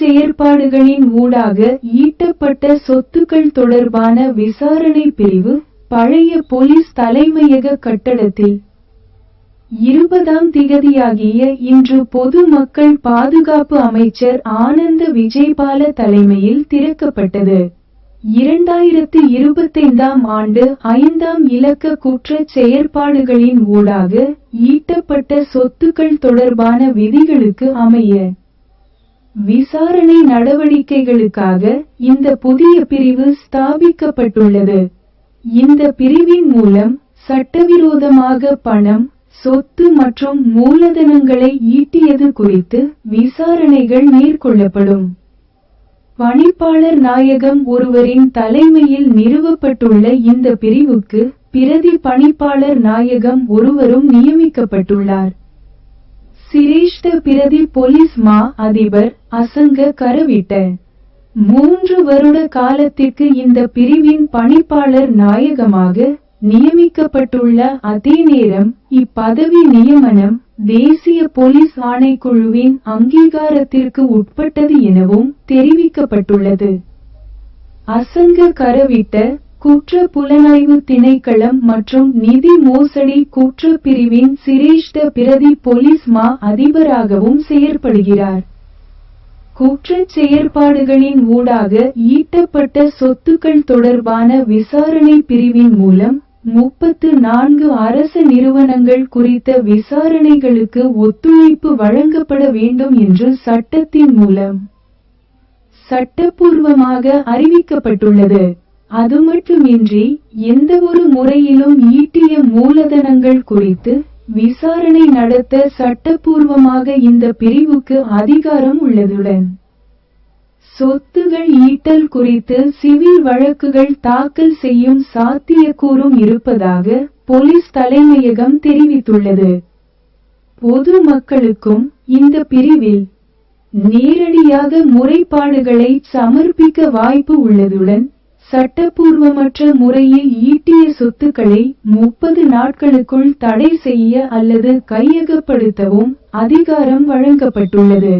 செயற்பாடுகளின் ஊடாக ஈட்டப்பட்ட சொத்துக்கள் தொடர்பான விசாரணை பிரிவு பழைய போலீஸ் தலைமையக கட்டடத்தில் இருபதாம் திகதியாகிய இன்று பொது மக்கள் பாதுகாப்பு அமைச்சர் ஆனந்த விஜயபால தலைமையில் திறக்கப்பட்டது. இரண்டாயிரத்து இருபத்தைந்தாம் ஆண்டு ஐந்தாம் இலக்க குற்ற செயற்பாடுகளின் ஊடாக ஈட்டப்பட்ட சொத்துக்கள் தொடர்பான விதிகளுக்கு அமைய விசாரணை நடவடிக்கைகளுக்காக இந்த புதிய பிரிவு ஸ்தாபிக்கப்பட்டுள்ளது. இந்த பிரிவின் மூலம் சட்டவிரோதமாக பணம் சொத்து மற்றும் மூலதனங்களை ஈட்டியது குறித்து விசாரணைகள் மேற்கொள்ளப்படும். பணிப்பாளர் நாயகம் ஒருவரின் தலைமையில் நிறுவப்பட்டுள்ள இந்த பிரிவுக்கு பிரதி பணிப்பாளர் நாயகம் ஒருவரும் நியமிக்கப்பட்டுள்ளார். சிரேஷ்ட பிரதி போலீஸ் மா அதிபர் அசங்க கரவிட்ட. மூன்று வருட காலத்திற்கு இந்த பிரிவின் பணிப்பாளர் நாயகமாக நியமிக்கப்பட்டுள்ள அதே நேரம் இப்பதவி நியமனம் தேசிய போலீஸ் ஆணைக்குழுவின் அங்கீகாரத்திற்கு உட்பட்டது எனவும் தெரிவிக்கப்பட்டுள்ளது. அசங்க கரவிட்ட குற்ற புலனாய்வு திணைக்களம் மற்றும் நிதி மோசடி குற்ற பிரிவின் சிரேஷ்ட பிரதி போலீஸ் மா அதிபராகவும் செயற்படுகிறார். குற்றச் செயற்பாடுகளின் ஊடாக ஈட்டப்பட்ட சொத்துக்கள் தொடர்பான விசாரணை பிரிவின் மூலம் முப்பத்து நான்கு அரச நிறுவனங்கள் குறித்த விசாரணைகளுக்கு ஒத்துழைப்பு வழங்கப்பட வேண்டும் என்று சட்டத்தின் மூலம் சட்டப்பூர்வமாக அறிவிக்கப்பட்டுள்ளது. அது மட்டுமின்றி எந்தவொரு முறையிலும் ஈட்டிய மூலதனங்கள் குறித்து விசாரணை நடத்த சட்டப்பூர்வமாக இந்த பிரிவுக்கு அதிகாரம் உள்ளதுடன் சொத்துகள் ஈட்டல் குறித்து சிவில் வழக்குகள் தாக்கல் செய்யும் சாத்தியக்கூறும் இருப்பதாக போலீஸ் தலைமையகம் தெரிவித்துள்ளது. பொது மக்களுக்கும் இந்த பிரிவில் நேரடியாக முறைப்பாடுகளை சமர்ப்பிக்க வாய்ப்பு உள்ளதுடன் சட்டப்பூர்வமற்ற முறையில் ஈட்டிய சொத்துக்களை முப்பது நாட்களுக்குள் தடை செய்ய அல்லது கையகப்படுத்தவும் அதிகாரம் வழங்கப்பட்டுள்ளது.